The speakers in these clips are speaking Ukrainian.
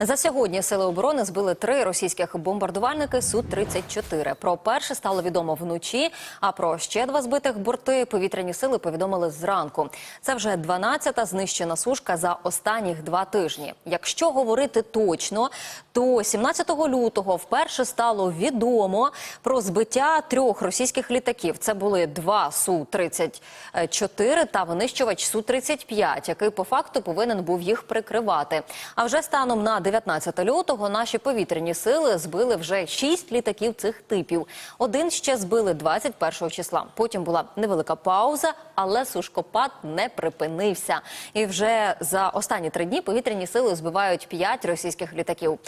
За сьогодні сили оборони збили три російських бомбардувальники су 34 Про перше стало відомо вночі. А про ще два збитих борти повітряні сили повідомили зранку. Це вже 12-та знищена сушка за останніх два тижні. Якщо говорити точно, то 17 лютого вперше стало відомо про збиття трьох російських літаків. Це були два су 34 та винищувач су 35 який по факту повинен був їх прикривати. А вже станом на 19 лютого наші повітряні сили збили вже шість літаків цих типів. Один ще збили 21 числа. Потім була невелика пауза, але сушкопад не припинився. І вже за останні три дні повітряні сили збивають п'ять російських літаків.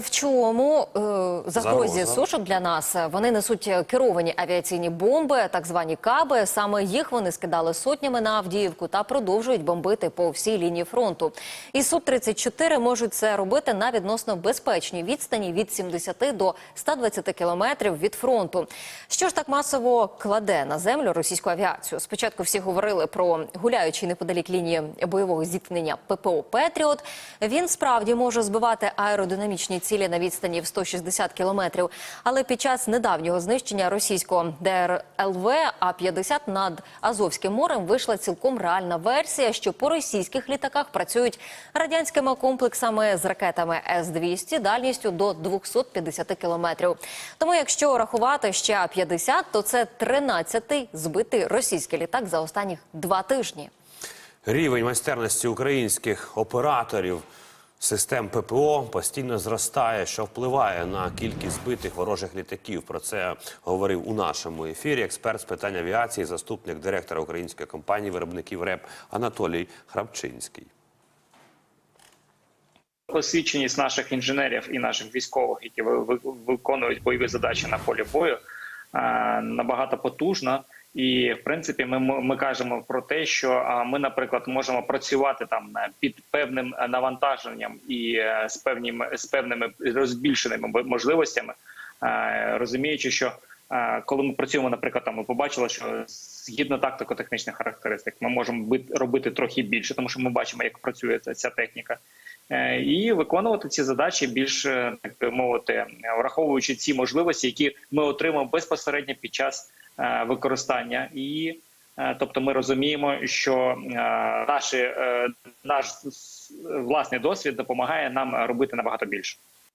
В чому е, загрозі сушок для нас? Вони несуть керовані авіаційні бомби, так звані каби. Саме їх вони скидали сотнями на Авдіївку та продовжують бомбити по всій лінії фронту. І су 34 можуть це робити на відносно безпечній відстані від 70 до 120 кілометрів від фронту. Що ж так масово кладе на землю російську авіацію? Спочатку всі говорили про гуляючий неподалік лінії бойового зіткнення ППО Петріот. Він справді може збивати аеродинамічні цілі на відстані в 160 кілометрів. Але під час недавнього знищення російського ДРЛВ А-50 над Азовським морем вийшла цілком реальна версія, що по російських літаках працюють радянськими комплексами з ракетами С-200 дальністю до 250 кілометрів. Тому, якщо рахувати ще А-50, то це 13-й збитий російський літак за останніх два тижні. Рівень майстерності українських операторів систем ППО постійно зростає, що впливає на кількість збитих ворожих літаків. Про це говорив у нашому ефірі експерт з питань авіації, заступник директора української компанії виробників РЕП Анатолій Храпчинський. освіченість наших інженерів і наших військових, які ви- ви- виконують бойові задачі на полі бою, набагато потужна. І в принципі, ми, ми кажемо про те, що ми, наприклад, можемо працювати там е, під певним е, навантаженням і е, з певним з певними розбільшеними можливостями, е, розуміючи, що е, коли ми працюємо, наприклад, там ми побачили, що згідно тактико-технічних характеристик, ми можемо бит- робити трохи більше, тому що ми бачимо, як працює ця, техніка. Е, і виконувати ці задачі більш е, так би мовити, враховуючи ці можливості, які ми отримаємо безпосередньо під час е, використання. І тобто, ми розуміємо, що наші, наш власний досвід допомагає нам робити набагато більше.